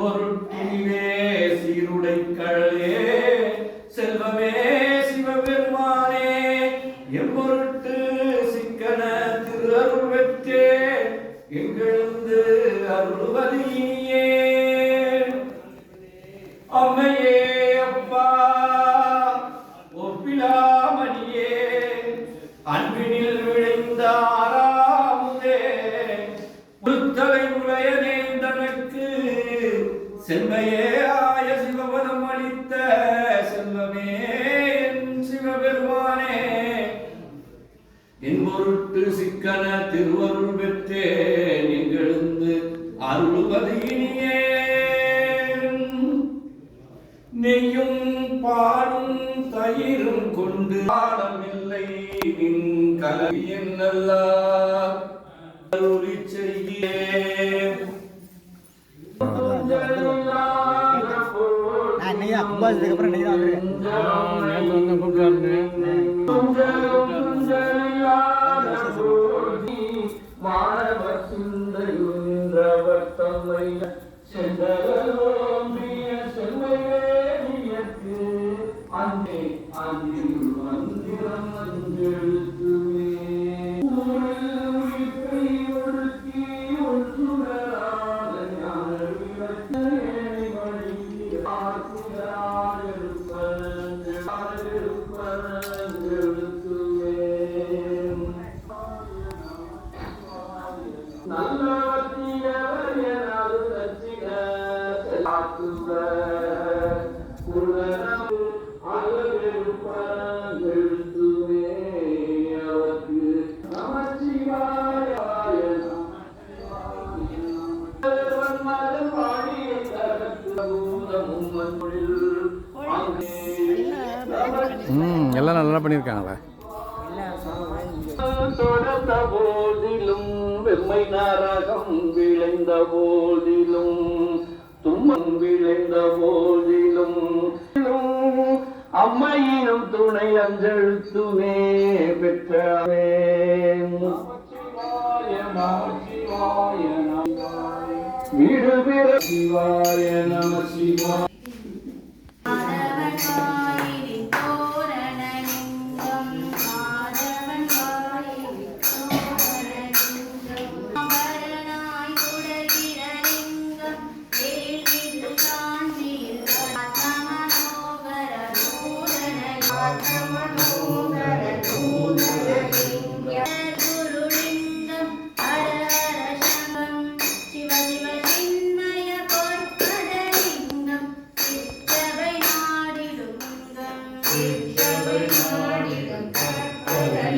செம்பொருட்டிலே சீருடை கழலே செல்வமே சிவபெருமானே எம்பொருட்டு சிக்கன திரு அருள் பெற்றே எங்கெழுந்து அருள்வதியே செம்மையே ஆய சிவபதம் அளித்த செல்வமே சிவபெருமானே. என் பொருட்டு சிக்கன திருவருள் பெற்றேன். எங்கெழுந்து அருள்வது இனியே. நெய்யும் பாலும் தயிரும் கொண்டு ஆடமில்லை. நின் கலவி என்னல்லா அருளி செய்யே சம்பாதிச்சதுக்கப்புறம் இன்னைக்கு தான் கும்பாசத்துக்கு மாணவர் ம் எல்லாம் நல்லா பண்ணியிருக்காங்களா. தொடர்ந்த போதிலும் வெம்மை நரகம் விளைந்த போதிலும் தும்மம் விளைந்த போதிலும் அம்மையினும் துணை அஞ்செழுத்துமே பெற்றவே வீடு பெற சிவாய நம சிவாய.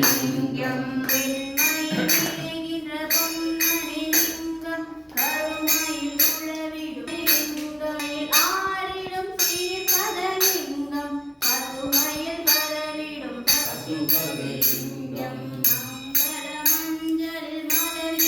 Yum.